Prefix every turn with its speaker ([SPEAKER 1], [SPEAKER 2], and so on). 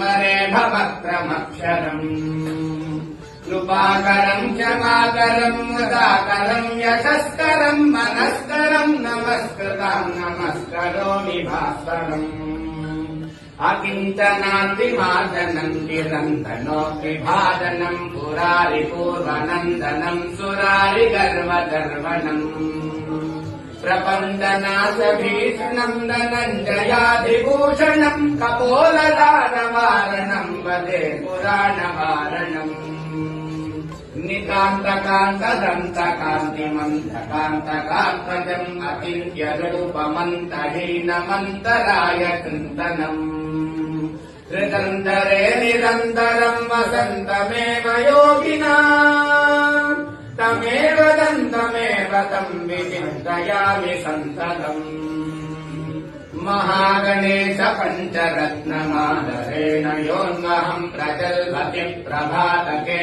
[SPEAKER 1] वरे भवक्रमक्षरम् कृपाकरम् क्षमाकरम् मुदाकरम् यशस्करम् मनस्करम् नमस्कृताम् नमस्करोमि भास्वरम् अकिञ्चनातिमादनम् निरन्दनोऽभिभादनम् पुरारिपूर्वनन्दनम् सुरारिगर्वगर्वणम् प्रपन्दनाथभीषणम् धनञ्जयादिभूषणम् వారణం వదే పురాణ వారణం నితాంతకాంతదంతకాంతిమంతకాంతకాంతజం అతిథ్యరూపమంతహీనమంతరాయ చింతనం త్రికందరే నిరంతరం వసంతమేవ యోగినా. తమేవ దంతమేవ తం విచింతయామి సంతతం. महागणेश पञ्चरत्नमादरेण योऽन्वहं प्रचल्भति प्रभातके